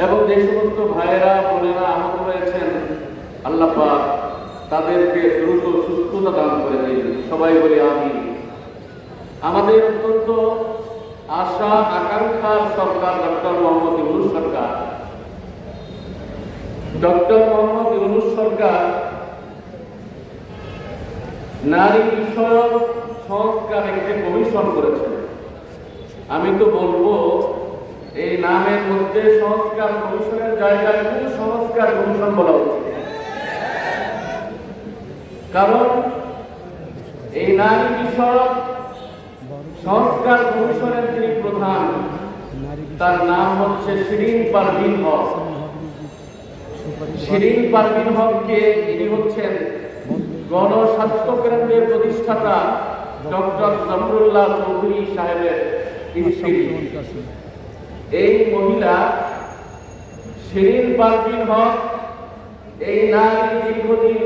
এবং যে সমস্ত ভাইয়েরা, বোনেরা আহত হয়েছেন আল্লাহ তাদেরকে দ্রুত সুস্থতা দান করে দিন। সবাই বলে আমি আমাদের অত্যন্ত আশা আকাঙ্ক্ষার সরকার ডক্টর মোহাম্মদ ইউনুস সরকার। ডক্টর মোহাম্মদ ইউনুস সরকার নারী বিষয়ক সংস্কার একটি কমিশন করেছে আমি তো বলব এই নামের মধ্যে সংস্কার কমিশনের জায়গায় কোন সংস্কার কমিশন বলা উচিত? কারণ এই নারী বিষয়ক সংস্কার কমিশনের যিনি প্রধান, তার নাম হচ্ছে শিরিন পারভিন হক। শিরিন পারভিন হককে ইনি হচ্ছেন গণস্বাস্থ্য কেন্দ্রের প্রতিষ্ঠাতা ডক্টর জাফরুল্লাহ চৌধুরী সাহেবের স্ত্রী। এই মহিলা শিরিন পারভিন হক, এই নারী দীর্ঘদিন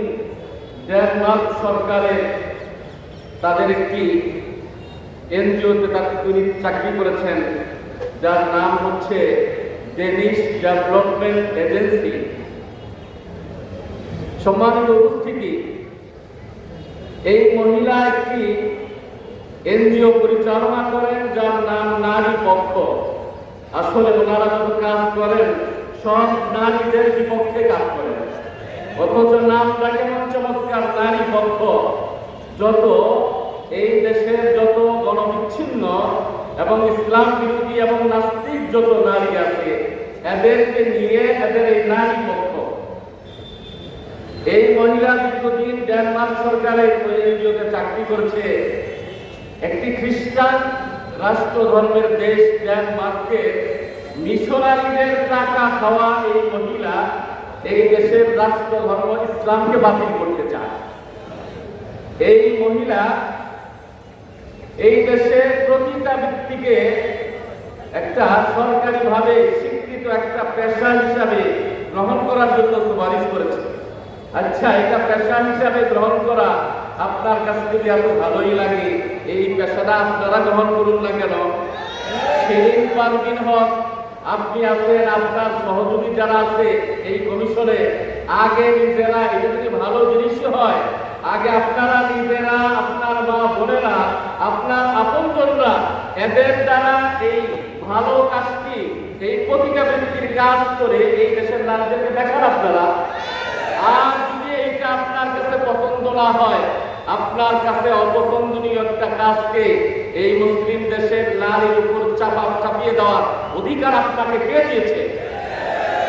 ডেনমার্ক সরকারের তাদের একটি এনজিওতে তিনি চাকরি করেছেন, যার নাম হচ্ছে ডেনিশ ডেভেলপমেন্ট এজেন্সি। সম্মানিত উপস্থিতি, এই মহিলা একটি এনজিও পরিচালনা করেন যার নাম নারী পক্ষ আসলে ওনারা যত কাজ করেন, সব নারীদের বিপক্ষে কাজ করেন। অথচ নামটা কেমন চমৎকার নারী পক্ষ, যত এই দেশের যত গণবিচ্ছিন্ন এবং ইসলাম বিরোধী এবং নাস্তিক যত নারী আছে, এদেরকে নিয়ে এদের এই নারী পক্ষ। এই মহিলা দীর্ঘদিন ডেনমার্ক সরকারের চাকরি করছে। একটি খ্রিস্টান রাষ্ট্র ধর্মের দেশ ডেনমার্কে মিশনারিদের টাকা খাওয়া এই মহিলা এই দেশের রাষ্ট্র ধর্ম ইসলামকে বাতিল করতে চায়। এই মহিলা এই দেশের প্রতিটা ব্যক্তিকে একটা সরকারিভাবে স্বীকৃত একটা পেশা হিসাবে গ্রহণ করার জন্য সুপারিশ করেছে। আচ্ছা এটা পেশা হিসাবে গ্রহণ করা আপনার কাছে যদি এত ভালোই লাগে। এই পেশাটা আপনারা গ্রহণ করুন না কেন? সেদিন পারবিন হক, আপনি আছেন আপনার সহযোগী যারা আছে এই কমিশনে আগে নিজেরা, এটা যদি ভালো জিনিস হয়, আগে আপনারা নিজেরা, আপনার মা বোনেরা, আপনার আপন আপনজনরা, এদের দ্বারা এই ভালো কাজটি, এই প্রতিটা ব্যক্তির কাজ করে এই দেশের নারীদেরকে দেখান আপনারা। আর যদি এইটা আপনার কাছে পছন্দ না হয় আপনার কাছে অপছন্দনীয় একটা কাজকে এই মুসলিম দেশের নারীর উপর চাপা চাপিয়ে দেওয়ার অধিকার আপনাকে কে দিয়েছে?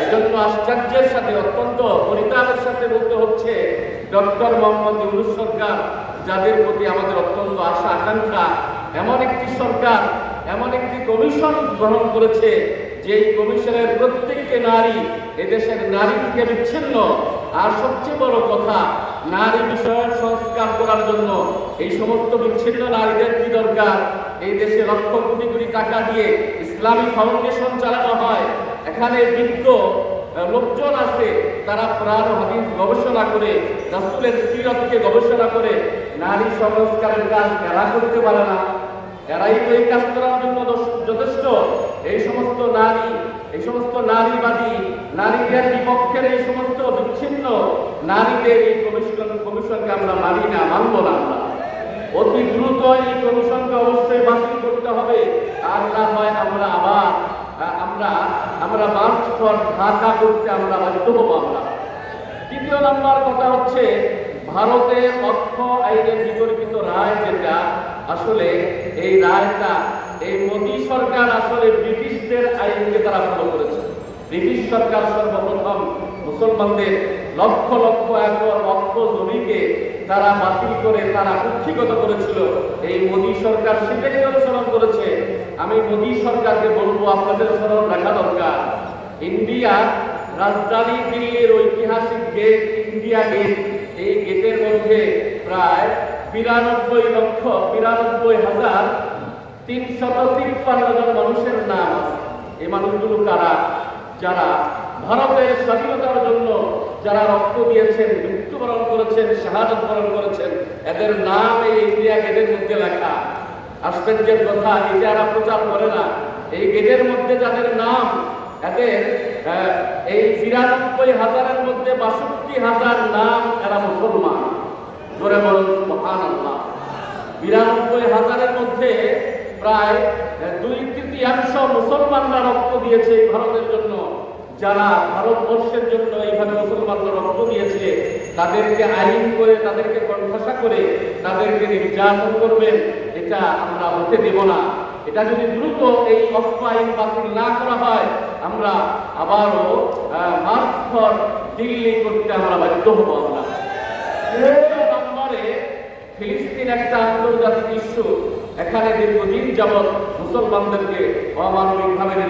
এজন্য আশ্চর্যের সাথে, অত্যন্ত পরিতাপের সাথে বলতে হচ্ছে, ডক্টর মোহাম্মদ ইউনুস সরকার, যাদের প্রতি আমাদের অত্যন্ত আশা, আকাঙ্ক্ষা, এমন একটি সরকার, এমন একটি কমিশন গ্রহণ করেছে যে এই কমিশনের প্রত্যেককে নারী এদেশের নারী থেকে বিচ্ছিন্ন। আর সবচেয়ে বড় কথা নারী বিষয়ের সংস্কার করার জন্য এই সমস্ত বিচ্ছিন্ন নারীদের কি দরকার? এই দেশে লক্ষ কোটি কোটি টাকা দিয়ে ইসলামী ফাউন্ডেশন চালানো হয়। এখানে বিজ্ঞ লোকজন আছে, তারা প্রাণ হাদিস গবেষণা করে, রাসুলের সিরতকে গবেষণা করে, নারী সংস্কারের কাজ এরা করতে পারে না। এরাই তো এই কাজ করার জন্য যথেষ্ট। এই সমস্ত নারী, এই সমস্ত নারীবাদী, নারীদের বিপক্ষের এই সমস্ত বিচ্ছিন্ন নারীদের এই কমিশন কমিশনকে আমরা মানি না, মানব না আমরা। অতি দ্রুত এই কমিশনকে অবশ্যই বাতিল করতে হবে। আর না হয় আমরা আবার আমরা আমরা বাস্তর ঢাকা করতে আমরা বাধ্য হব আমরা। দ্বিতীয় নম্বর কথা হচ্ছে, ভারতের অর্থ আইনের বিতর্কিত রায় যেটা, আসলে এই রায়টা এই মোদী সরকার আসলে ব্রিটিশদের আইনকে তারা ফলো করেছে। ব্রিটিশ সরকার সর্বপ্রথম মুসলমানদের লক্ষ লক্ষ একর অর্থ জমিকে তারা বাতিল করে তারা কুক্ষিগত করেছিল। এই মোদী সরকার সেটাই অনুসরণ করেছে। আমি মোদী সরকারকে বলব, আপনাদের স্মরণ রাখা দরকার। ইন্ডিয়া রাজধানী দিল্লির ঐতিহাসিক গেট ইন্ডিয়া গেট এই গেটের মধ্যে প্রায় বিরানব্বই লক্ষ, বিরানব্বই হাজার তিনশত তিপ্পান্ন জন মানুষের নাম এই মানুষগুলো কারা? যারা ভারতের স্বাধীনতার জন্য যারা রক্ত দিয়েছেন, মৃত্যুবরণ করেছেন, শাহাদত বরণ করেছেন, এদের নাম এই ইন্ডিয়া গেটের মধ্যে লেখা। আশ্চর্যের কথা যারা প্রচার করে না। এই গেটের মধ্যে যাদের নাম, এদের এই বিরানব্বই হাজারের মধ্যে বাষট্টি হাজার নাম এরা মুসলমান। জোরে বলুন মহান আল্লাহ বিরানব্বই হাজারের মধ্যে প্রায় দুই তৃতীয়াংশ মুসলমানরা রক্ত দিয়েছে এই ভারতের জন্য। যারা ভারতবর্ষের জন্য এইভাবে মুসলমানরা রক্ত দিয়েছে, তাদেরকে আইন করে, তাদেরকে কণ্ঠাসা করে, তাদেরকে নির্যাতন করবেন, এটা আমরা হতে দেব না। এটা যদি দ্রুত এই অক্ষ আইন বাতিল না করা হয়, আমরা আবারও মার্চ দিল্লি করতে আমরা বাধ্য হব আমরা। ফিলিস্তিন একটা আন্তর্জাতিক ইস্যু। এখানে দীর্ঘদিন যাবৎ মুসলমানদেরকে অমানবিকভাবে